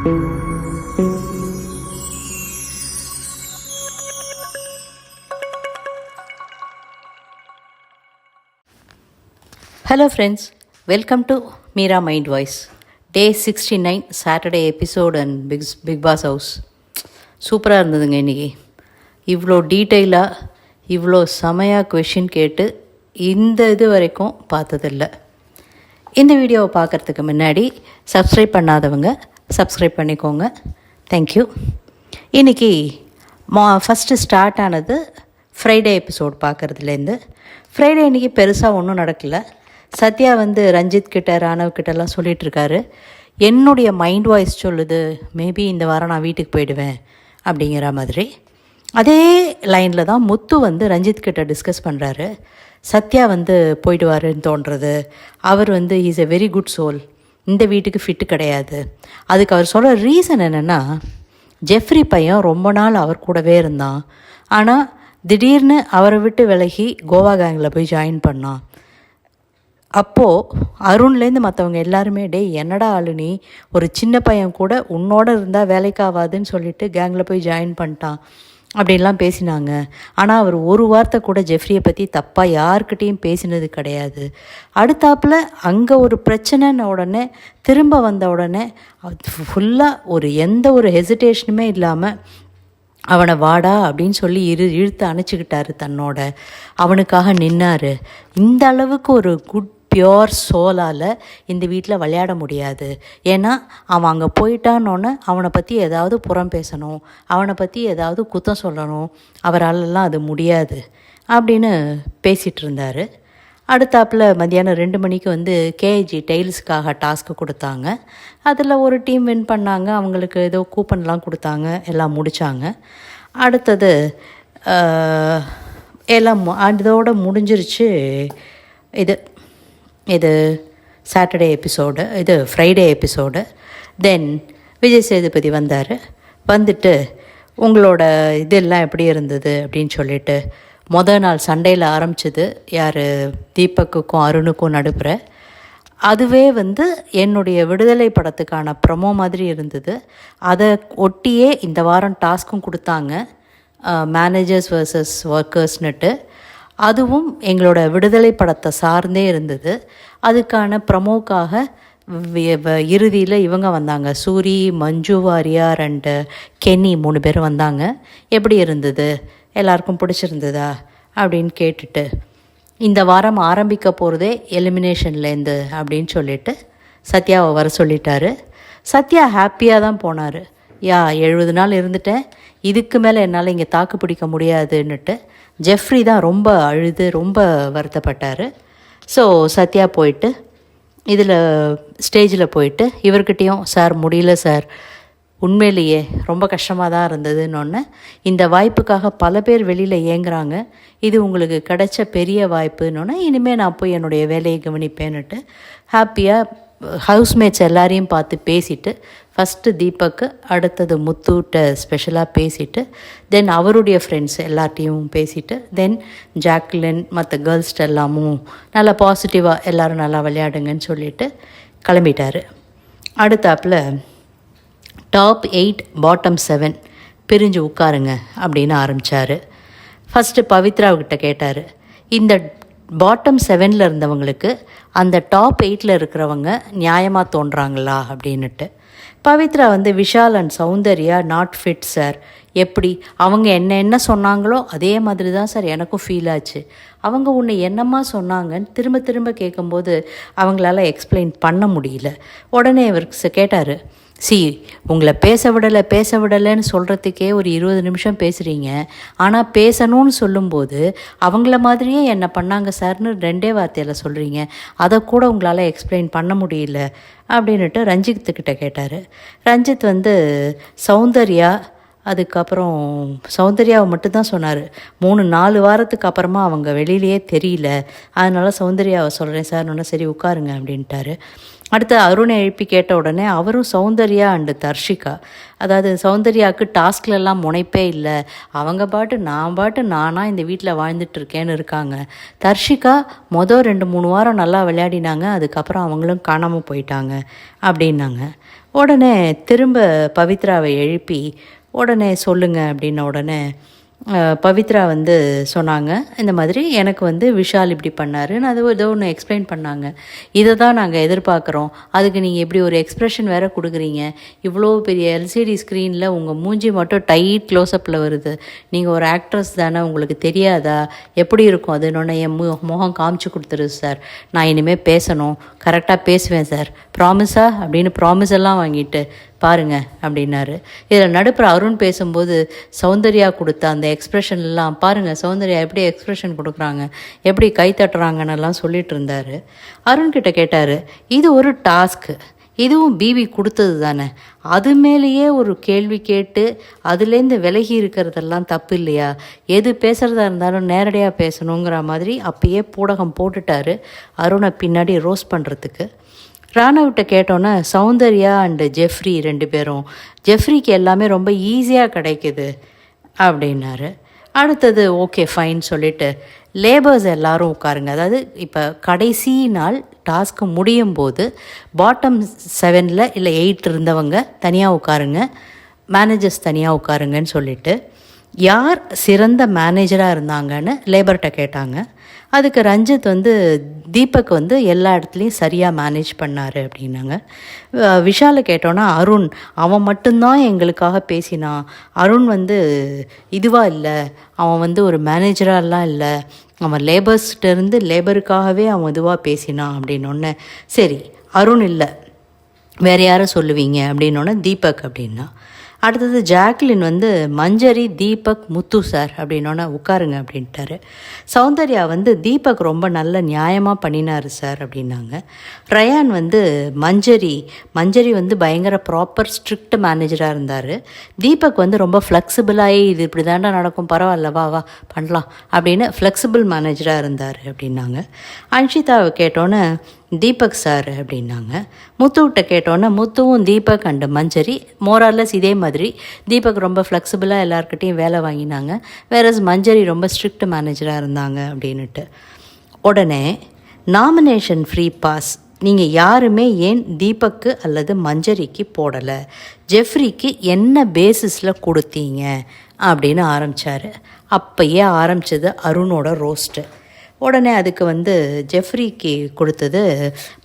Hello friends welcome to Meera mind voice day sixty nine Saturday episode and Bigg Bigg Boss house சூப்பராக இருந்ததுங்க இன்றைக்கி இவ்வளோ டீட்டெயிலாக இவ்வளோ செமையாக கொஷின் கேட்டு இந்த இது வரைக்கும் பார்த்ததில்ல. இந்த வீடியோவை பார்க்குறதுக்கு முன்னாடி சப்ஸ்கிரைப் பண்ணாதவங்க சப்ஸ்கிரைப் பண்ணிக்கோங்க. தேங்க்யூ இன்றைக்கி மா ஃபஸ்ட்டு ஸ்டார்ட் ஆனது ஃப்ரைடே எபிசோட் பார்க்குறதுலேருந்து ஃப்ரைடே இன்றைக்கி பெருசாக ஒன்றும் நடக்கலை. சத்யா வந்து ரஞ்சித் கிட்ட ராணவ் கிட்டலாம் சொல்லிகிட்ருக்காரு என்னுடைய மைண்ட் வாய்ஸ் சொல்லுது மேபி இந்த வாரம் நான் வீட்டுக்கு போயிடுவேன் அப்படிங்கிற மாதிரி. அதே லைனில் தான் முத்து வந்து ரஞ்சித் கிட்ட டிஸ்கஸ் பண்ணுறாரு சத்யா வந்து போயிடுவாருன்னு தோன்றது. அவர் வந்து is a very good soul இந்த வீட்டுக்கு ஃபிட்டு கிடையாது. அதுக்கு அவர் சொல்கிற ரீசன் என்னென்னா ஜெஃப்ரி பையன் ரொம்ப நாள் அவர் கூடவே இருந்தான். ஆனால் திடீர்னு அவரை விட்டு விலகி கோவா கேங்கில் போய் ஜாயின் பண்ணான். அப்போது அருண்லேருந்து மற்றவங்க எல்லாருமே டே என்னடா ஆளு நீ? ஒரு சின்ன பையன் கூட உன்னோட இருந்தால் வேலைக்காவாதுன்னு சொல்லிட்டு கேங்கில் போய் ஜாயின் பண்ணிட்டான். அப்படின்லாம் பேசினாங்க. ஆனால் அவர் ஒரு வார்த்தை கூட ஜெஃப்ரியை பற்றி தப்பாக யாருக்கிட்டேயும் பேசினது கிடையாது. அடுத்தாப்பில் அங்கே ஒரு பிரச்சனைன உடனே திரும்ப வந்த உடனே ஃபுல்லாக ஒரு எந்த ஒரு ஹெசிடேஷனுமே இல்லாமல் அவனை வாடா அப்படின்னு சொல்லி இரு இழுத்து அணைச்சிக்கிட்டாரு தன்னோட. அவனுக்காக நின்னார். இந்த அளவுக்கு ஒரு குட் பியோர் சோலால் இந்த வீட்டில் விளையாட முடியாது. ஏன்னா அவன் அங்கே போயிட்டான்னொன்னே அவனை பற்றி ஏதாவது புறம் பேசணும் அவனை பற்றி ஏதாவது குத்தம் சொல்லணும் அவராலெல்லாம் அது முடியாது அப்படின்னு பேசிகிட்டு இருந்தார். அடுத்தாப்பில் மத்தியானம் ரெண்டு மணிக்கு வந்து கேஜி டெய்ல்ஸுக்காக டாஸ்க்கு கொடுத்தாங்க. அதில் ஒரு டீம் வின் பண்ணாங்க அவங்களுக்கு ஏதோ கூப்பன்லாம் கொடுத்தாங்க எல்லாம் முடித்தாங்க அடுத்தது எல்லாம் இதோடு முடிஞ்சிருச்சு இது இது சாட்டர்டே எபிசோடு இது Friday episode then Vijay Sethupathi வந்தார். வந்துட்டு உங்களோட இதெல்லாம் எப்படி இருந்தது? அப்படின்னு சொல்லிட்டு மொதல் நாள் சண்டையில் ஆரம்பிச்சது யார்? தீபக்குக்கும் அருணுக்கும் நடுப்புற. அதுவே வந்து என்னுடைய விடுதலை படத்துக்கான ப்ரமோ மாதிரி இருந்தது. அதை ஒட்டியே இந்த வாரம் டாஸ்க்கும் கொடுத்தாங்க. மேனேஜர்ஸ் வர்சஸ் ஒர்க்கர்ஸ்னுட்டு அதுவும் எங்களோட விடுதலை படத்தை சார்ந்தே இருந்தது. அதுக்கான ப்ரமோக்காக இறுதியில் இவங்க வந்தாங்க. சூரி மஞ்சு வாரியார் அண்டு கென்னி மூணு பேரும் வந்தாங்க. எப்படி இருந்தது? எல்லாருக்கும் பிடிச்சிருந்ததா? அப்படின்னு கேட்டுட்டு இந்த வாரம் ஆரம்பிக்க போகிறதே எலிமினேஷன்லேருந்து அப்படின்னு சொல்லிட்டு சத்யாவை வர சொல்லிட்டாரு. சத்யா ஹாப்பியாக தான் போனார். யா எழுபது நாள் இருந்துட்டேன். இதுக்கு மேலே என்னால் இங்கே தாக்கு பிடிக்க முடியாதுன்னுட்டு ஜெஃப்ரி தான் ரொம்ப அழுது ரொம்ப வருத்தப்பட்டார். ஸோ சத்யா போயிட்டு இதில் ஸ்டேஜில் போயிட்டு இவர்கிட்டையும் சார் முடியல சார். உண்மையிலேயே ரொம்ப கஷ்டமாக தான் இருந்ததுன்னு இந்த வாய்ப்புக்காக பல பேர் வெளியில் ஏங்குறாங்க இது உங்களுக்கு கிடைச்ச பெரிய வாய்ப்புன்னொன்னே இனிமேல் நான் போய் என்னுடைய வேலையை கவனிப்பேன்னுட்டு ஹாப்பியாக ஹவுஸ்மேட்ஸ் எல்லாரையும் பார்த்து பேசிட்டு ஃபஸ்ட்டு தீபக்கு அடுத்தது முத்துட்ட ஸ்பெஷலாக பேசிட்டு தென் அவருடைய ஃப்ரெண்ட்ஸ் எல்லார்ட்டையும் பேசிட்டு தென் ஜாக்லின் மற்ற கேர்ள்ஸ்ட எல்லாமும் நல்லா பாசிட்டிவாக எல்லோரும் நல்லா விளையாடுங்கன்னு சொல்லிட்டு கிளம்பிட்டார். அடுத்தாப்பில் டாப் எயிட் பாட்டம் செவன் பிரிஞ்சு உட்காருங்க அப்படின்னு ஆரம்பித்தார் ஃபஸ்ட்டு பவித்ராவுக்கிட்ட கேட்டார் இந்த பாட்டம் செவனில் இருந்தவங்களுக்கு அந்த டாப் எயிட்டில் இருக்கிறவங்க நியாயமாக தோன்றாங்களா அப்படின்னுட்டு. பவித்ரா வந்து Vishal and Soundarya not fit sir எப்படி? அவங்க என்ன என்ன சொன்னாங்களோ அதே மாதிரி தான் சார் எனக்கும் ஃபீல் ஆச்சு. அவங்க உன்னை என்னம்மா சொன்னாங்கன்னு திரும்ப திரும்ப கேட்கும்போது அவங்களால எக்ஸ்பிளைன் பண்ண முடியல. உடனே இவர் கேட்டார் சி உங்களை பேச விடலை பேச விடலைன்னு சொல்கிறதுக்கே ஒரு இருபது நிமிஷம் பேசுகிறீங்க ஆனால் பேசணும்னு சொல்லும்போது அவங்கள மாதிரியே என்ன பண்ணாங்க சார்னு ரெண்டே வார்த்தையில் சொல்கிறீங்க அதை கூட உங்களால் எக்ஸ்பிளைன் பண்ண முடியல அப்படின்ட்டு ரஞ்சித்துக்கிட்ட கேட்டார். ரஞ்சித் வந்து சௌந்தர்யா அதுக்கப்புறம் சௌந்தர்யாவை மட்டும்தான் சொன்னார். மூணு நாலு வாரத்துக்கு அப்புறமா அவங்க வெளியிலேயே தெரியல. அதனால் சௌந்தர்யாவை சொல்கிறேன் சார். ஒன்று சரி உட்காருங்க அப்படின்ட்டாரு. அடுத்து அருணை எழுப்பி கேட்ட உடனே அவரும் சௌந்தர்யா அண்டு தர்ஷிகா. அதாவது சௌந்தர்யாவுக்கு டாஸ்க்லலாம் முனைப்பே இல்லை. அவங்க பாட்டு நான் பாட்டு நானாக இந்த வீட்டில் வாழ்ந்துட்டு இருக்கேன்னு இருக்காங்க. தர்ஷிகா மொதல் ரெண்டு மூணு வாரம் நல்லா விளையாடினாங்க. அதுக்கப்புறம் அவங்களும் காணாமல் போயிட்டாங்க அப்படின்னாங்க. உடனே திரும்ப பவித்ராவை எழுப்பி உடனே சொல்லுங்க அப்படின்ன உடனே பவித்ரா வந்து சொன்னாங்க இந்த மாதிரி எனக்கு வந்து விஷால் இப்படி பண்ணாருன்னு அது ஏதோ ஒன்று எக்ஸ்பிளைன் பண்ணாங்க. இதை தான் நாங்கள் எதிர்பார்க்குறோம். அதுக்கு நீங்கள் இப்படி ஒரு எக்ஸ்ப்ரெஷன் வேறு கொடுக்குறீங்க. இவ்வளோ பெரிய எல்சிடி ஸ்க்ரீனில் உங்கள் மூஞ்சி மட்டும் டைட் க்ளோஸ்அப்பில் வருது. நீங்கள் ஒரு ஆக்ட்ரஸ் தானே உங்களுக்கு தெரியாதா? எப்படி இருக்கும்? அதுன்னு என் மு முகம் காமிச்சு கொடுத்துரு சார் நான் இனிமேல் பேசணும். கரெக்டாக பேசுவேன் சார் ப்ராமிஸா அப்படின்னு ப்ராமிஸ் எல்லாம் வாங்கிட்டு பாருங்க அப்படின்னாரு. இதில் நடுப்புற அருண் பேசும்போது சௌந்தர்யா கொடுத்த அந்த எக்ஸ்ப்ரெஷன் எல்லாம் சௌந்தர்யா எப்படி எக்ஸ்ப்ரெஷன் கொடுக்குறாங்க எப்படி கை தட்டுறாங்கன்னு எல்லாம் சொல்லிட்டு இருந்தாரு. அருண்கிட்ட கேட்டார் இது ஒரு டாஸ்க்கு இதுவும் பிபி கொடுத்தது தானே. அது மேலேயே ஒரு கேள்வி கேட்டு அதுலேருந்து விலகி இருக்கிறதெல்லாம் தப்பு இல்லையா? எது பேசுகிறதா இருந்தாலும் நேரடியாக பேசணுங்கிற மாதிரி அப்பயே பூடகம் போட்டுட்டாரு. அருணை பின்னாடி ரோஸ் பண்ணுறதுக்கு ராணவிட்ட கேட்டோன்னே சௌந்தர்யா அண்டு ஜெஃப்ரி ரெண்டு பேரும் ஜெஃப்ரிக்கு எல்லாமே ரொம்ப ஈஸியாக கிடைக்குது அப்படின்னாரு. அடுத்தது ஓகே ஃபைன் சொல்லிட்டு லேபர்ஸ் எல்லாரும் உட்காருங்க. அதாவது இப்போ கடைசி நாள் டாஸ்க்கு முடியும் போது பாட்டம் செவனில் இல்லை எயிட் இருந்தவங்க தனியாக உட்காருங்க மேனேஜர்ஸ் தனியாக உட்காருங்கன்னு சொல்லிட்டு யார் சிறந்த மேனேஜராக இருந்தாங்கன்னு லேபர்கிட்ட கேட்டாங்க. அதுக்கு ரஞ்சித் வந்து தீபக் வந்து எல்லா இடத்துலையும் சரியாக மேனேஜ் பண்ணார் அப்படின்னாங்க. விஷாலை கேட்டோன்னா அருண் அவன் மட்டும்தான் எங்களுக்காக பேசினான் அருண் வந்து இதுவாக இல்லை. அவன் வந்து ஒரு மேனேஜராலாம் இல்லை. அவன் லேபர்ஸ்கிட்டேருந்து லேபருக்காகவே அவன் இதுவாக பேசினான் அப்படின்னொன்னே. சரி அருண் இல்லை. வேறு யாரை சொல்லுவீங்க? அப்படின்னோடனே தீபக் அப்படின்னா. அடுத்தது ஜாக்லின் வந்து மஞ்சரி தீபக் முத்து சார் அப்படின்னோடனே உட்காருங்க அப்படின்ட்டாரு. சௌந்தர்யா வந்து தீபக் ரொம்ப நல்ல நியாயமாக பண்ணினார் சார் அப்படின்னாங்க. ரயான் வந்து மஞ்சரி மஞ்சரி வந்து பயங்கர ப்ராப்பர் ஸ்ட்ரிக்ட் மேனேஜராக இருந்தார். தீபக் வந்து ரொம்ப ஃப்ளெக்சிபிளாகி இது இப்படி தாண்டா நடக்கும் பரவாயில்ல வா வா பண்ணலாம் அப்படின்னு ஃப்ளெக்சிபிள் மேனேஜராக இருந்தார் அப்படின்னாங்க. அன்ஷிதாவை கேட்டோன்னே தீபக் சார் அப்படின்னாங்க. முத்துவிட்ட கேட்டோன்னே முத்துவும் தீபக் அண்டு மஞ்சரி மோரார்லஸ் இதே மாதிரி. தீபக் ரொம்ப ஃப்ளெக்சிபிளாக எல்லாருக்கிட்டையும் வேலை வாங்கினாங்க. வேறஸ் மஞ்சரி ரொம்ப ஸ்ட்ரிக்ட் மேனேஜராக இருந்தாங்க அப்படின்ட்டு உடனே நாமினேஷன் ஃப்ரீ பாஸ் நீங்கள் யாருமே ஏன் தீபக்கு அல்லது மஞ்சரிக்கு போடலை? ஜெஃப்ரிக்கு என்ன பேசிஸில் கொடுத்தீங்க? அப்படின்னு ஆரம்பித்தார் அப்பயே ஆரம்பிச்சது அருணோட ரோஸ்ட்டு உடனே அதுக்கு வந்து ஜெஃப்ரிக்கு கொடுத்தது.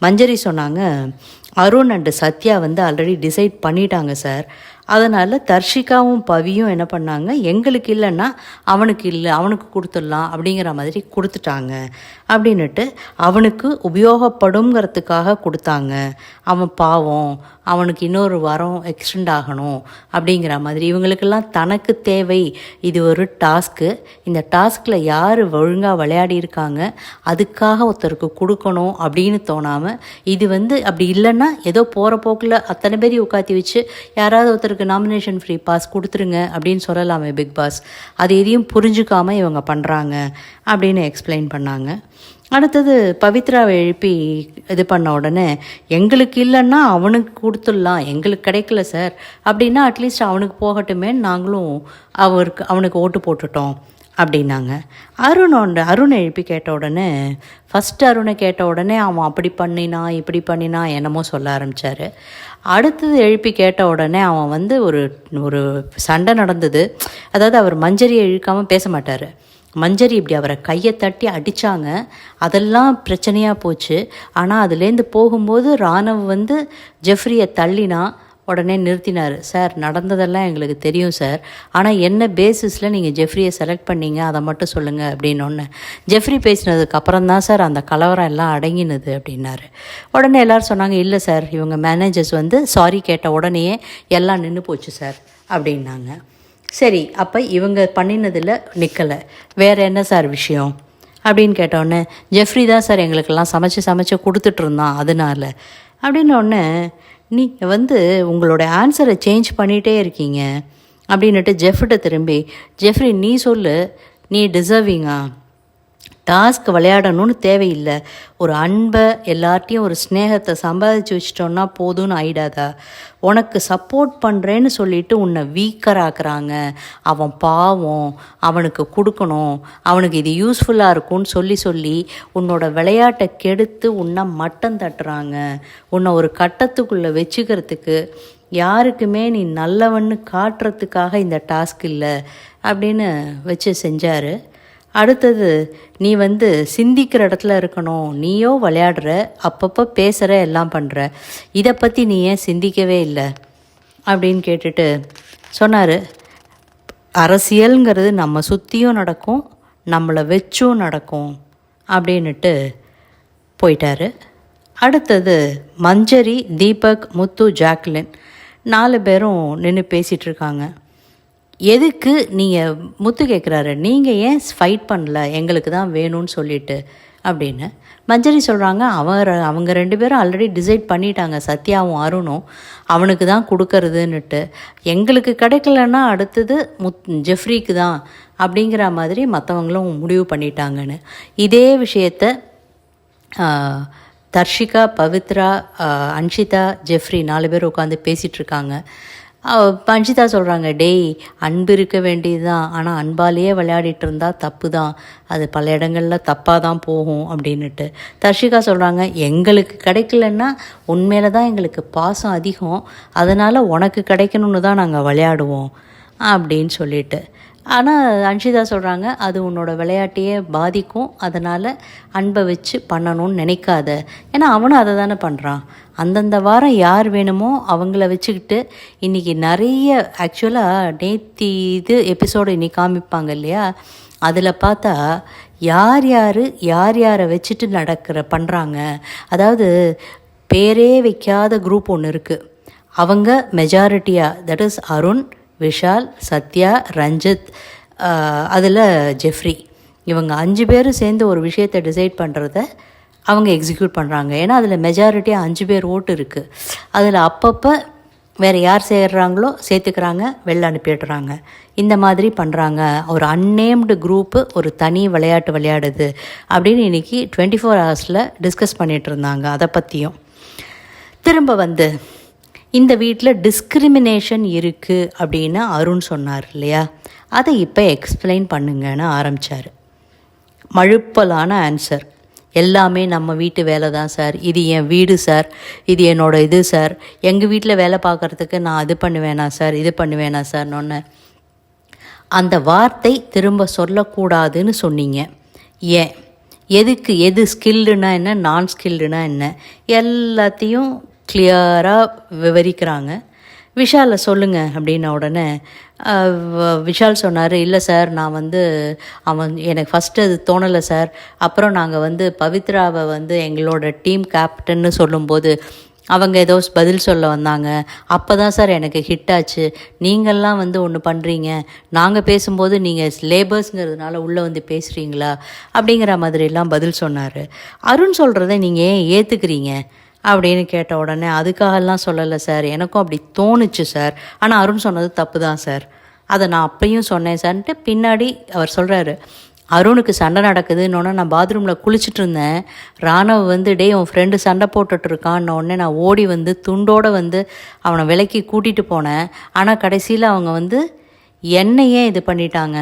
மஞ்சரி சொன்னாங்க அருண் அண்டு சத்யா வந்து ஆல்ரெடி டிசைட் பண்ணிட்டாங்க சார் அதனால் தர்ஷிகாவும் பவியும் என்ன பண்ணாங்க எங்களுக்கு இல்லைன்னா அவனுக்கு இல்லை அவனுக்கு கொடுத்துடலாம் அப்படிங்கிற மாதிரி கொடுத்துட்டாங்க. அப்படின்னுட்டு அவனுக்கு உபயோகப்படுங்கிறதுக்காக கொடுத்தாங்க. அவன் பாவம் அவனுக்கு இன்னொரு வாரம் எக்ஸ்டெண்ட் ஆகணும் அப்படிங்கிற மாதிரி. இவங்களுக்கெல்லாம் தனக்கு தேவை. இது ஒரு டாஸ்க்கு இந்த டாஸ்கில் யார் ஒழுங்காக விளையாடி இருக்காங்க அதுக்காக ஒருத்தருக்கு கொடுக்கணும் அப்படின்னு தோணாமல் இது வந்து அப்படி இல்லைன்னா ஏதோ போகிற போக்கில் அத்தனை பேரையும் உட்காத்தி வச்சு யாராவது ஒருத்தருக்கு நாமினேஷன் ஃப்ரீ பாஸ் கொடுத்துருங்க அப்படின்னு சொல்லலாமே பிக் பாஸ் அது எதையும் புரிஞ்சுக்காமல் இவங்க பண்ணுறாங்க அப்படின்னு எக்ஸ்பிளைன் பண்ணாங்க. அடுத்தது பவித்ராவை எழுப்பி இது பண்ண உடனே எங்களுக்கு இல்லைன்னா அவனுக்கு கொடுத்துடலாம் எங்களுக்கு கிடைக்கல சார் அப்படின்னா அட்லீஸ்ட் அவனுக்கு போகட்டுமே நாங்களும் அவருக்கு அவனுக்கு ஓட்டு போட்டுட்டோம் அப்படின்னாங்க. அருணோட அருண் எழுப்பி கேட்ட உடனே ஃபஸ்ட்டு அருணை கேட்ட உடனே அவன் அப்படி பண்ணினா இப்படி பண்ணினா என்னமோ சொல்ல ஆரம்பித்தார் அடுத்தது எழுப்பி கேட்ட உடனே அவன் வந்து ஒரு ஒரு சண்டை நடந்தது. அதாவது அவர் மஞ்சரியை இழுக்காமல் பேச மாட்டார். மஞ்சரி இப்படி அவரை கையை தட்டி அடித்தாங்க அதெல்லாம் பிரச்சனையாக போச்சு. ஆனால் அதுலேருந்து போகும்போது ராணவ் வந்து ஜெஃப்ரியை தள்ளினா உடனே நிறுத்தினார். சார் நடந்ததெல்லாம் எங்களுக்கு தெரியும் சார். ஆனால் என்ன பேசிஸில் நீங்கள் ஜெஃப்ரியை செலக்ட் பண்ணீங்க? அதை மட்டும் சொல்லுங்கள் அப்படின்னு ஜெஃப்ரி பேசினதுக்கு அப்புறம் தான் சார் அந்த கலவரம் எல்லாம் அடங்கினது அப்படின்னாரு. உடனே எல்லாரும் சொன்னாங்க இல்லை சார். இவங்க மேனேஜர்ஸ் வந்து சாரி கேட்ட உடனேயே எல்லாம் நின்று போச்சு சார் அப்படின்னாங்க. சரி அப்போ இவங்க பண்ணினதில் நிற்கலை வேறு என்ன சார் விஷயம்? அப்படின்னு கேட்டோடனே ஜெஃப்ரி தான் சார் எங்களுக்கெல்லாம் சமைச்சு சமைச்சு கொடுத்துட்டு இருந்தான் அதனால. அப்படின்னோடனே நீங்கள் வந்து உங்களோட ஆன்சரை சேஞ்ச் பண்ணிகிட்டே இருக்கீங்க. அப்படின்னுட்டு ஜெஃப்கிட்ட திரும்பி ஜெஃப்ரி நீ சொல்லு நீ டிசர்விங்கா டாஸ்க் விளையாடணும்னு தேவையில்லை. ஒரு அன்பை எல்லார்ட்டையும் ஒரு ஸ்னேகத்தை சம்பாதிச்சு வச்சிட்டோன்னா போதும்னு ஆயிடாதா? உனக்கு சப்போர்ட் பண்ணுறேன்னு சொல்லிட்டு உன்னை வீக்கராக்குறாங்க அவன் பாவம் அவனுக்கு கொடுக்கணும் அவனுக்கு இது யூஸ்ஃபுல்லாக இருக்கும்னு சொல்லி சொல்லி உன்னோட விளையாட்டை கெடுத்து உன்னை மட்டம் தட்டுறாங்க. உன்னை ஒரு கட்டத்துக்குள்ளே வச்சுக்கிறதுக்கு யாருக்குமே நீ நல்லவன்னு காட்டுறதுக்காக இந்த டாஸ்க் இல்லை அப்படின்னு வச்சு செஞ்சார். அடுத்தது நீ வந்து சிந்திக்கிற இடத்துல இருக்கணும். நீயோ விளையாடுற அப்பப்போ பேசுகிற எல்லாம் பண்ணுற இதை பற்றி நீ ஏன் சிந்திக்கவே இல்லை? அப்படின்னு கேட்டுட்டு சொன்னார். அரசியல்ங்கிறது நம்ம சுற்றியும் நடக்கும் நம்மளை வச்சும் நடக்கும் அப்படின்னுட்டு போயிட்டாரு. அடுத்தது மஞ்சரி தீபக் முத்து ஜாக்லின் நாலு பேரும் நின்று பேசிகிட்ருக்காங்க எதுக்கு நீங்கள் முத்து கேட்குறாரு நீங்கள் ஏன் ஃபைட் பண்ணல? எங்களுக்கு தான் வேணும்னு சொல்லிட்டு அப்படின்னு. மஞ்சரி சொல்கிறாங்க அவர் அவங்க ரெண்டு பேரும் ஆல்ரெடி டிசைட் பண்ணிட்டாங்க. சத்யாவும் அருணும் அவனுக்கு தான் கொடுக்கறதுன்னுட்டு. எங்களுக்கு கிடைக்கலன்னா அடுத்தது முத் ஜெஃப்ரிக்கு தான் அப்படிங்கிற மாதிரி மற்றவங்களும் முடிவு பண்ணிட்டாங்கன்னு. இதே விஷயத்த தர்ஷிகா பவித்ரா அன்ஷிதா ஜெஃப்ரி நாலு பேர் உட்காந்து பேசிகிட்ருக்காங்க பஞ்சிதா சொல்கிறாங்க டேய் அன்பு இருக்க வேண்டியது தான் ஆனால் அன்பாலேயே விளையாடிட்டு இருந்தால் தப்பு தான் அது பல இடங்களில் தப்பாக தான் போகும் அப்படின்னுட்டு. தர்ஷிகா சொல்கிறாங்க எங்களுக்கு கிடைக்கலன்னா உண்மையில தான் எங்களுக்கு பாசம் அதிகம். அதனால் உனக்கு கிடைக்கணும்னு தான் நாங்கள் விளையாடுவோம் அப்படின்னு சொல்லிட்டு. ஆனால் அன்ஷிதா சொல்கிறாங்க அது உன்னோட விளையாட்டையே பாதிக்கும். அதனால் அன்பை வச்சு பண்ணணும்னு நினைக்காத. ஏன்னா அவனும் அதை தானே பண்ணுறான் அந்தந்த வாரம் யார் வேணுமோ அவங்கள வச்சுக்கிட்டு இன்றைக்கி நிறைய ஆக்சுவலாக நேத்தி இது எபிசோடு இன்னைக்கு காமிப்பாங்க இல்லையா? அதில் பார்த்தா யார் யார் யார் யாரை வச்சுட்டு நடக்கிற பண்ணுறாங்க அதாவது பேரே வைக்காத குரூப் ஒன்று இருக்குது அவங்க மெஜாரிட்டியாக தட் இஸ் அருண் விஷால் சத்யா ரஞ்சித் அதில் ஜெஃப்ரி. இவங்க அஞ்சு பேரும் சேர்ந்து ஒரு விஷயத்தை டிசைட் பண்ணுறத அவங்க எக்ஸிக்யூட் பண்ணுறாங்க ஏன்னா அதில் மெஜாரிட்டியாக அஞ்சு பேர் ஓட்டு இருக்குது அதில் அப்பப்போ வேறு யார் சேர்றாங்களோ சேர்த்துக்கிறாங்க வெளில அனுப்பிடுறாங்க இந்த மாதிரி பண்ணுறாங்க ஒரு அன்னேம்டு குரூப்பு ஒரு தனி விளையாட்டு விளையாடுது அப்படின்னு இன்றைக்கி டுவெண்ட்டி ஃபோர் ஹவர்ஸில் டிஸ்கஸ் பண்ணிகிட்டு இருந்தாங்க. அதை பற்றியும் திரும்ப வந்து இந்த வீட்டில் டிஸ்கிரிமினேஷன் இருக்குது அப்படின்னு அருண் சொன்னார் இல்லையா? அதை இப்போ எக்ஸ்பிளைன் பண்ணுங்கன்னு ஆரம்பித்தார் மழுப்பலான ஆன்சர் எல்லாமே நம்ம வீட்டு வேலை தான் சார் இது என் வீடு சார் இது என்னோட இது சார் எங்கள் வீட்டில் வேலை பார்க்குறதுக்கு நான் அது பண்ணுவேனா சார் இது பண்ணுவேனா சார்னொன்னு அந்த வார்த்தை திரும்ப சொல்லக்கூடாதுன்னு சொன்னீங்க. ஏன்? எதுக்கு? எது ஸ்கில்டுனா என்ன? நான் ஸ்கில்டுனா என்ன? எல்லாத்தையும் கிளியராக விவரிக்கிறாங்க. விஷாலை சொல்லுங்கள் அப்படின்ன உடனே விஷால் சொன்னார் இல்லை சார் நான் வந்து அவன் எனக்கு ஃபஸ்ட்டு அது தோணலை சார். அப்புறம் நாங்கள் வந்து பவித்ராவை வந்து எங்களோட டீம் கேப்டன்னு சொல்லும்போது அவங்க ஏதோ பதில் சொல்ல வந்தாங்க. அப்போ தான் சார் எனக்கு ஹிட் ஆச்சு. நீங்கள்லாம் வந்து ஒன்று பண்ணுறீங்க நாங்கள் பேசும்போது நீங்கள் லேபர்ஸுங்கிறதுனால உள்ளே வந்து பேசுகிறீங்களா அப்படிங்கிற மாதிரிலாம் பதில் சொன்னார். அருண் சொல்கிறத நீங்கள் ஏன் ஏற்றுக்கிறீங்க அப்படின்னு கேட்ட உடனே அதுக்காகலாம் சொல்லலை சார். எனக்கும் அப்படி தோணுச்சு சார். ஆனால் அருண் சொன்னது தப்பு தான் சார். அதை நான் அப்பையும் சொன்னேன் சார்ன்ட்டு பின்னாடி அவர் சொல்கிறாரு அருணுக்கு சண்டை நடக்குதுன்னொன்னே நான் பாத்ரூமில் குளிச்சுட்டு இருந்தேன் ராணவ் வந்து டே உன் ஃப்ரெண்டு சண்டை போட்டுட்ருக்கான்னு உடனே நான் ஓடி வந்து துண்டோடு வந்து அவனை விலைக்கு கூட்டிகிட்டு போனேன். ஆனால் கடைசியில் அவங்க வந்து என்னையே இது பண்ணிட்டாங்க.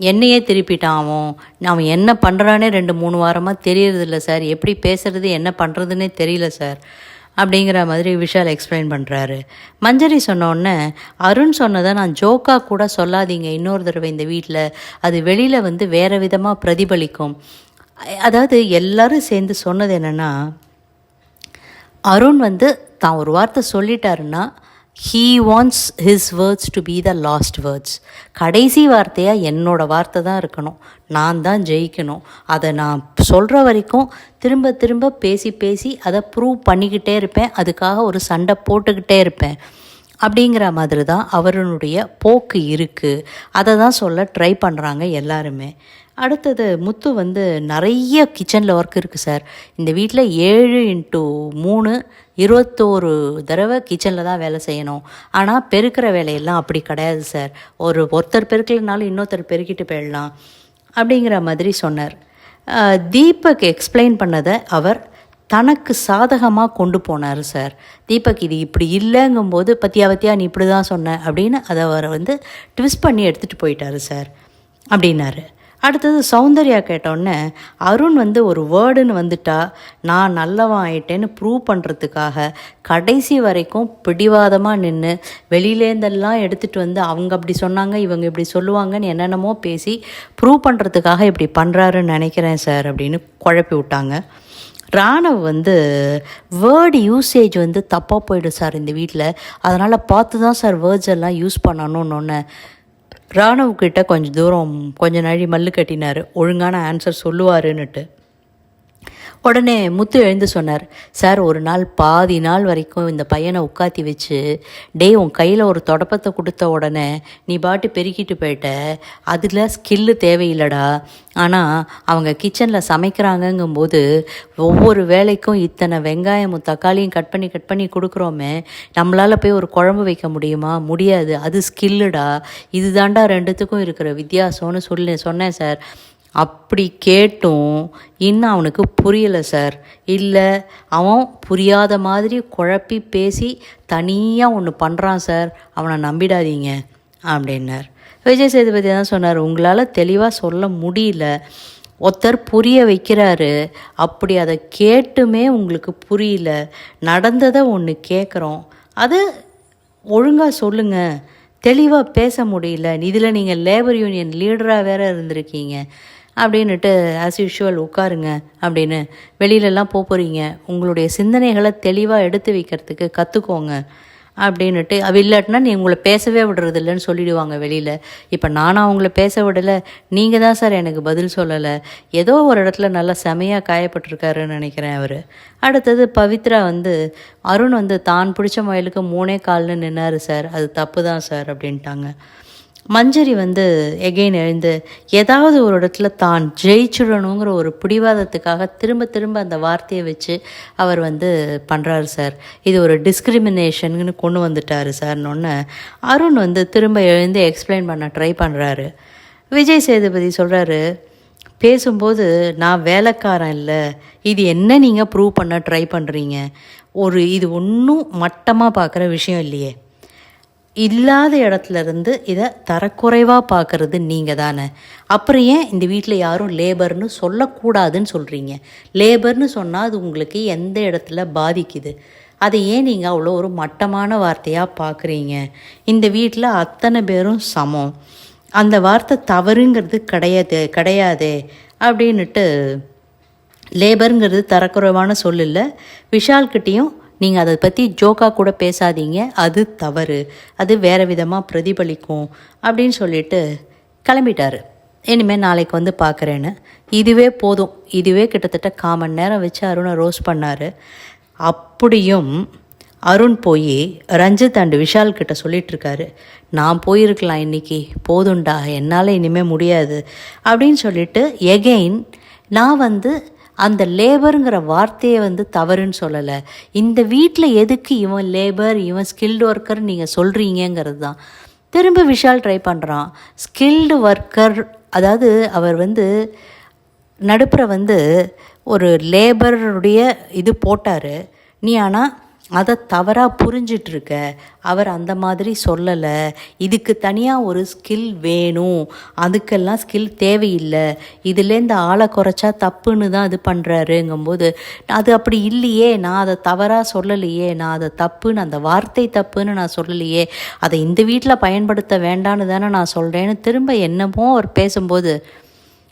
என்னையே திருப்பிட்டான் அவன். அவன் என்ன பண்ணுறானே ரெண்டு மூணு வாரமாக தெரியறதில்ல சார். எப்படி பேசுகிறது என்ன பண்ணுறதுன்னே தெரியல சார். அப்படிங்கிற மாதிரி விஷால் எக்ஸ்பிளைன் பண்ணுறாரு மஞ்சரி சொன்னோடனே அருண் சொன்னதை நான் ஜோக்காக கூட சொல்லாதீங்க. இன்னொரு தடவை இந்த வீட்டில் அது வெளியில் வந்து வேறு விதமாக பிரதிபலிக்கும். அதாவது எல்லாரும் சேர்ந்து சொன்னது என்னென்னா அருண் வந்து தான் ஒரு வார்த்தை சொல்லிட்டாருன்னா he wants his words to be the last words கடைசி வார்த்தையாக என்னோடய வார்த்தை தான் இருக்கணும். நான் தான் ஜெயிக்கணும். அதை நான் சொல்கிற வரைக்கும் திரும்ப திரும்ப பேசி பேசி அதை ப்ரூவ் பண்ணிக்கிட்டே இருப்பேன். அதுக்காக ஒரு சண்டை போட்டுக்கிட்டே இருப்பேன். அப்படிங்கிற மாதிரி தான் அவருடைய போக்கு இருக்குது அதை தான் சொல்ல ட்ரை பண்ணுறாங்க எல்லாருமே. அடுத்தது முத்து வந்து நிறைய கிச்சனில் ஒர்க் இருக்குது சார் இந்த வீட்டில் ஏழு இன்ட்டு மூணு இருபத்தோரு தடவை கிச்சனில் தான் வேலை செய்யணும். ஆனால் பெருக்கிற வேலையெல்லாம் அப்படி கிடையாது சார் ஒரு ஒருத்தர் பெருக்கலைனாலும் இன்னொருத்தர் பெருக்கிட்டு போயிடலாம் அப்படிங்கிற மாதிரி சொன்னார். தீபக் எக்ஸ்பிளைன் பண்ணதை அவர் தனக்கு சாதகமாக கொண்டு போனார் சார் தீபக் இது இப்படி இல்லைங்கும்போது பத்தியா பத்தியா நீ இப்படி தான் சொன்ன அப்படின்னு அதை அவரை வந்து ட்விஸ்ட் பண்ணி எடுத்துகிட்டு போயிட்டாரு சார் அப்படின்னாரு. அடுத்தது சௌந்தர்யா கேட்டோன்னே அருண் வந்து ஒரு வேர்டுன்னு வந்துட்டா நான் நல்லவன் ஆயிட்டேன்னு ப்ரூவ் பண்ணுறதுக்காக கடைசி வரைக்கும் பிடிவாதமாக நின்று வெளியிலேருந்தெல்லாம் எடுத்துகிட்டு வந்து அவங்க அப்படி சொன்னாங்க இவங்க இப்படி சொல்லுவாங்கன்னு என்னென்னமோ பேசி ப்ரூவ் பண்ணுறதுக்காக இப்படி பண்ணுறாருன்னு நினைக்கிறேன் சார் அப்படின்னு குழப்பி விட்டாங்க. ராணவ் வந்து வேர்டு யூசேஜ் வந்து தப்பாக போயிடும் சார் இந்த வீட்டில் அதனால் பார்த்து தான் சார் வேர்ட்ஸ் எல்லாம் யூஸ் பண்ணணும்னு ஒன்று ராணவ் கிட்ட கொஞ்சம் தூரம் கொஞ்ச நாழி மல்லு கட்டினார். ஒழுங்கான ஆன்சர் சொல்லுவாருன்னுட்டு. உடனே முத்து எழுந்து சொன்னார் சார் ஒரு நாள் பாதி நாள் வரைக்கும் இந்த பையனை உட்காத்தி வச்சு டே உன் கையில் ஒரு தொடப்பத்தை கொடுத்த உடனே நீ பாட்டு பெருக்கிட்டு போயிட்ட. அதில் ஸ்கில்லு தேவையில்லடா. ஆனால் அவங்க கிச்சனில் சமைக்கிறாங்கங்கும்போது ஒவ்வொரு வேலைக்கும் இத்தனை வெங்காயமும் தக்காளியும் கட் பண்ணி கட் பண்ணி கொடுக்குறோமே நம்மளால் போய் ஒரு குழம்பு வைக்க முடியுமா? முடியாது. அது ஸ்கில்லுடா. இதுதாண்டா ரெண்டுத்துக்கும் இருக்கிற வித்தியாசம்னு சொல்லி சொன்னேன் சார். அப்படி கேட்டும் இன்னும் அவனுக்கு புரியலை சார் இல்லை அவன் புரியாத மாதிரி குழப்பி பேசி தனியாக ஒன்று பண்ணுறான் சார் அவனை நம்பிடாதீங்க அப்படின்னார். விஜய் சேதுபதி தான் சொன்னார்? உங்களால் தெளிவாக சொல்ல முடியல. ஒருத்தர் புரிய வைக்கிறாரு. அப்படி அதை கேட்டுமே உங்களுக்கு புரியல. நடந்ததை ஒன்று கேட்குறோம் அது ஒழுங்காக சொல்லுங்கள் தெளிவாக பேச முடியல. இதில் நீங்கள் லேபர் யூனியன் லீடராக வேற இருந்திருக்கீங்க. அப்படின்னுட்டு ஆஸ் யூஷுவல் உட்காருங்க அப்படின்னு வெளியிலலாம் போக போகிறீங்க உங்களுடைய சிந்தனைகளை தெளிவாக எடுத்து வைக்கிறதுக்கு கற்றுக்கோங்க அப்படின்னுட்டு அவ இல்லாட்டினா நீ உங்களை பேசவே விடுறது இல்லைன்னு சொல்லிடுவாங்க வெளியில். இப்போ நானும் அவங்கள பேச விடலை. நீங்கள் தான் சார் எனக்கு பதில் சொல்லலை. ஏதோ ஒரு இடத்துல நல்லா செமையாக காயப்பட்டிருக்காருன்னு நினைக்கிறேன் அவர். அடுத்தது பவித்ரா வந்து அருண் வந்து தான் பிடிச்ச மயிலுக்கு மூணே கால்னு நின்னார் சார். அது தப்பு தான் சார். அப்படின்ட்டாங்க. மஞ்சரி வந்து எகெயின் எழுந்து ஏதாவது ஒரு இடத்துல தான் ஜெயிச்சிடணுங்கிற ஒரு பிடிவாதத்துக்காக திரும்ப திரும்ப அந்த வார்த்தையை வச்சு அவர் வந்து பண்ணுறாரு சார். இது ஒரு டிஸ்கிரிமினேஷன்னு கொண்டு வந்துட்டாரு சார்னொன்னே அருண் வந்து திரும்ப எழுந்து எக்ஸ்பிளைன் பண்ண ட்ரை பண்ணுறாரு விஜய் சேதுபதி சொல்கிறாரு பேசும்போது நான் வேலைக்காரன் இல்லை. இது என்ன நீங்கள் ப்ரூவ் பண்ண ட்ரை பண்ணுறீங்க ஒரு இது ஒன்றும் மட்டமாக பார்க்குற விஷயம் இல்லையே. இல்லாத இடத்துல இருந்து இதை தரக்குறைவாக பார்க்குறது நீங்கள் தானே அப்புறம் ஏன் இந்த வீட்டில் யாரும் லேபர்னு சொல்லக்கூடாதுன்னு சொல்கிறீங்க லேபர்னு சொன்னால் அது உங்களுக்கு எந்த இடத்துல பாதிக்குது? அதை ஏன் நீங்கள் அவ்வளோ ஒரு மட்டமான வார்த்தையாக பார்க்குறீங்க இந்த வீட்டில் அத்தனை பேரும் சமம். அந்த வார்த்தை தவறுங்கிறது கிடையாது கிடையாதே அப்படின்னுட்டு லேபருங்கிறது தரக்குறைவான சொல்லில்லை. விஷால்கிட்டேயும் நீங்கள் அதை பற்றி ஜோக்காக கூட பேசாதீங்க. அது தவறு. அது வேறு விதமாக பிரதிபலிக்கும் அப்படின்னு சொல்லிட்டு கிளம்பிட்டாரு. இனிமேல் நாளைக்கு வந்து பார்க்குறேன்னு இதுவே போதும். இதுவே கிட்டத்தட்ட காமன் நேரம் வச்சு அருணை ரோஸ் பண்ணார். அப்படியும் அருண் போய் ரஞ்சித் அண்டு விஷால் கிட்ட சொல்லிட்டு நான் போயிருக்கலாம் இன்னைக்கு. போதுண்டா என்னால் இனிமேல் முடியாது. அப்படின்னு சொல்லிட்டு எகெயின் நான் வந்து அந்த லேபருங்கிற வார்த்தையை வந்து தவறுன்னு சொல்லலை. இந்த வீட்டில் எதுக்கு இவன் லேபர் இவன் ஸ்கில்டு ஒர்க்கர் நீங்கள் சொல்கிறீங்கங்கிறது தான். திரும்ப விஷால் ட்ரை பண்ணுறான் ஸ்கில்டு ஒர்க்கர் அதாவது அவர் வந்து நடுப்புற வந்து ஒரு லேபருடைய இது போட்டார். நீ ஆனால் அதை தவறாக புரிஞ்சிட்ருக்க. அவர் அந்த மாதிரி சொல்லலை. இதுக்கு தனியாக ஒரு ஸ்கில் வேணும். அதுக்கெல்லாம் ஸ்கில் தேவையில்லை. இதுலேருந்து ஆளை குறைச்சா தப்புன்னு தான் இது பண்ணுறாருங்கும்போது அது அப்படி இல்லையே. நான் அதை தவறாக சொல்லலையே. நான் அதை தப்புன்னு அந்த வார்த்தை தப்புன்னு நான் சொல்லலையே. அதை இந்த வீட்டில் பயன்படுத்த வேண்டான்னு தானே நான் சொல்கிறேன்னு திரும்ப என்னமோ அவர் பேசும்போது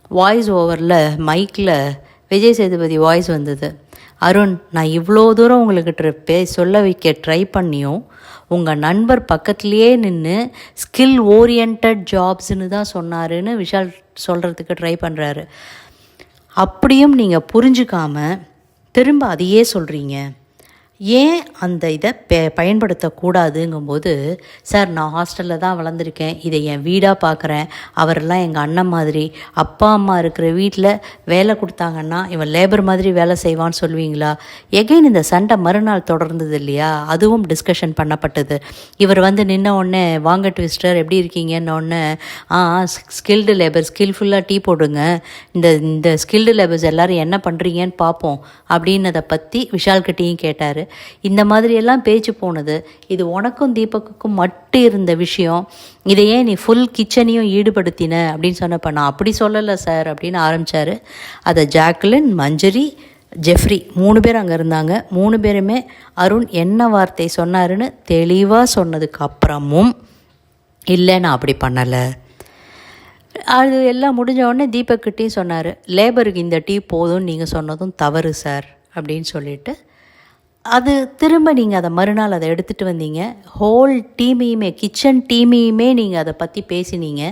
வாய்ஸ் ஓவரில் மைக்கில் விஜய் சேதுபதி வாய்ஸ் வந்தது. அருண் நான் இவ்வளோ தூரம் உங்களுக்கு பே சொல்ல வைக்க ட்ரை பண்ணியும் உங்கள் நண்பர் பக்கத்துலேயே நின்று ஸ்கில் ஓரியன்ட் ஜாப்ஸ்னு தான் சொன்னாருன்னு விஷால் சொல்கிறதுக்கு ட்ரை பண்ணுறாரு அப்படியும் நீங்கள் புரிஞ்சுக்காம திரும்ப அதையே சொல்கிறீங்க ஏன் அந்த இதை ப பயன்படுத்தக்கூடாதுங்கும்போது சார் நான் ஹாஸ்டலில் தான் வளர்ந்துருக்கேன். இதை என் வீடாக பார்க்குறேன் அவரெல்லாம் எங்கள் அண்ணன் மாதிரி. அப்பா அம்மா இருக்கிற வீட்டில் வேலை கொடுத்தாங்கன்னா இவன் லேபர் மாதிரி வேலை செய்வான்னு சொல்லுவீங்களா? எகைன் இந்த சண்டை மறுநாள் தொடர்ந்தது இல்லையா? அதுவும் டிஸ்கஷன் பண்ணப்பட்டது. இவர் வந்து நின்ன உடனே வாங்க ட்விஸ்டர் எப்படி இருக்கீங்கன்னு உடனே ஆ ஸ்கில்டு லேபர் ஸ்கில்ஃபுல்லாக டீ போடுங்க. இந்த இந்த ஸ்கில்டு லேபர்ஸ் எல்லோரும் என்ன பண்ணுறீங்கன்னு பார்ப்போம் அப்படின்னதை பற்றி விஷால் கிட்டேயும் கேட்டார். இந்த மாதிரியெல்லாம் பேச்சு போனது. இது உனக்கும் தீபக்குக்கும் மட்டும் இருந்த விஷயம். இதை ஏன் நீ ஃபுல் கிச்சனையும் ஈடுபடுத்தின அப்படின்னு சொன்னப்ப நான் அப்படி சொல்லலை சார் அப்படின்னு ஆரம்பித்தார் அதை ஜாக்லின் மஞ்சரி ஜெஃப்ரி மூணு பேர் அங்கே இருந்தாங்க. மூணு பேருமே அருண் என்ன வார்த்தை சொன்னாருன்னு தெளிவாக சொன்னதுக்கு அப்புறமும் இல்லை நான் அப்படி பண்ணலை. அது எல்லாம் முடிஞ்ச உடனே தீபக்கிட்டையும் சொன்னார் லேபருக்கு இந்த டீ போதும்னு நீங்கள் சொன்னதும் தவறு சார் அப்படின்னு சொல்லிட்டு அது திரும்ப நீங்கள் அதை மறுநாள் அதை எடுத்துகிட்டு வந்தீங்க. ஹோல் டீமையுமே கிச்சன் டீமையுமே நீங்கள் அதை பற்றி பேசினீங்க.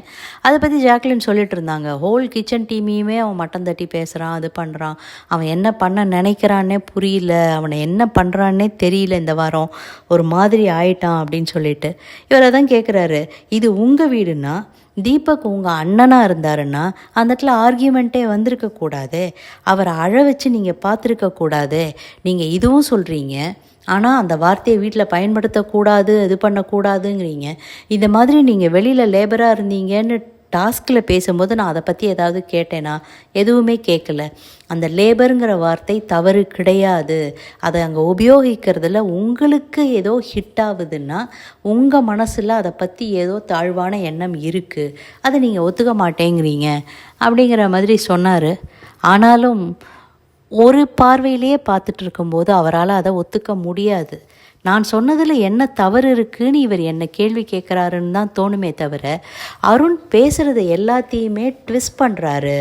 அதை பற்றி ஜாக்லின் சொல்லிட்டு இருந்தாங்க. ஹோல் கிச்சன் டீமையுமே அவன் மட்டம் தட்டி பேசுகிறான் அது பண்ணுறான் அவன் என்ன பண்ண நினைக்கிறான்னே புரியல. அவனை என்ன பண்ணுறான்னே தெரியல இந்த வாரம். ஒரு மாதிரி ஆயிட்டான் அப்படின்னு சொல்லிட்டு. இவர் தான் கேட்குறாரு இது உங்கள் வீடுன்னா தீபக் உங்கள் அண்ணனாக இருந்தாருன்னா அந்த இடத்துல ஆர்கியூமெண்ட்டே வந்திருக்கக்கூடாது அவரை அழ வச்சு நீங்கள் பார்த்துருக்கக்கூடாது நீங்கள் இதுவும் சொல்கிறீங்க ஆனால் அந்த வார்த்தையை வீட்டில் பயன்படுத்தக்கூடாது இது பண்ணக்கூடாதுங்கிறீங்க. இந்த மாதிரி நீங்கள் வெளியில் லேபராக இருந்தீங்கன்னு டாஸ்கில் பேசும்போது நான் அதை பற்றி ஏதாவது கேட்டேனா? எதுவுமே கேட்கல அந்த லேபருங்கிற வார்த்தை தவறு கிடையாது. அதை அங்கே உபயோகிக்கிறதுல உங்களுக்கு ஏதோ ஹிட் ஆகுதுன்னா உங்கள் மனசில் அதை பற்றி ஏதோ தாழ்வான எண்ணம் இருக்குது அதை நீங்கள் ஒத்துக்க மாட்டேங்கிறீங்க. அப்படிங்கிற மாதிரி சொன்னார். ஆனாலும் ஒரு பார்வையிலேயே பார்த்துட்டு இருக்கும்போது அவரால் அதை ஒத்துக்க முடியாது. நான் சொன்னதில் என்ன தவறு இருக்குன்னு இவர் என்ன கேள்வி கேட்குறாருன்னு தான் தோணுமே தவிர அருண் பேசுகிறத எல்லாத்தையுமே ட்விஸ்ட் பண்ணுறாரு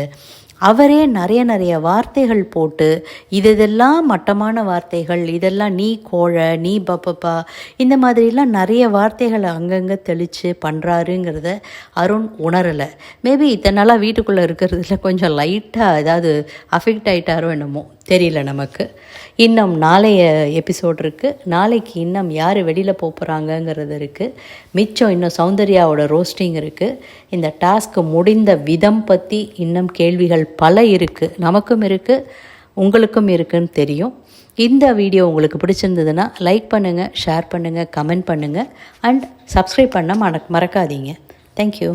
அவரே நிறைய நிறைய வார்த்தைகள் போட்டு இது இதெல்லாம் மட்டமான வார்த்தைகள் இதெல்லாம் நீ கோழை நீ பப்பப்பா இந்த மாதிரிலாம் நிறைய வார்த்தைகளை அங்கங்கே தெளித்து பண்ணுறாருங்கிறத அருண் உணரலை. மேபி இத்தனை நாளாக வீட்டுக்குள்ளே இருக்கிறதுல கொஞ்சம் லைட்டாக ஏதாவது அஃபெக்ட் ஆகிட்டாரோ என்னமோ. தெரியல நமக்கு. இன்னும் நாளைய எபிசோட் இருக்குது நாளைக்கு இன்னும் யார் வெளியில் போக போகிறாங்கங்கிறது இருக்குது மிச்சம் இன்னும் சௌந்தர்யாவோட ரோஸ்டிங் இருக்குது இந்த டாஸ்க் முடிந்த விதம் பற்றி இன்னும் கேள்விகள் பல இருக்குது நமக்கும் இருக்குது உங்களுக்கும் இருக்குன்னு தெரியும். இந்த வீடியோ உங்களுக்கு பிடிச்சிருந்ததுன்னா லைக் பண்ணுங்கள் ஷேர் பண்ணுங்கள் கமெண்ட் பண்ணுங்கள் அண்ட் சப்ஸ்கிரைப் பண்ண மறக்காதீங்க. தேங்க்யூ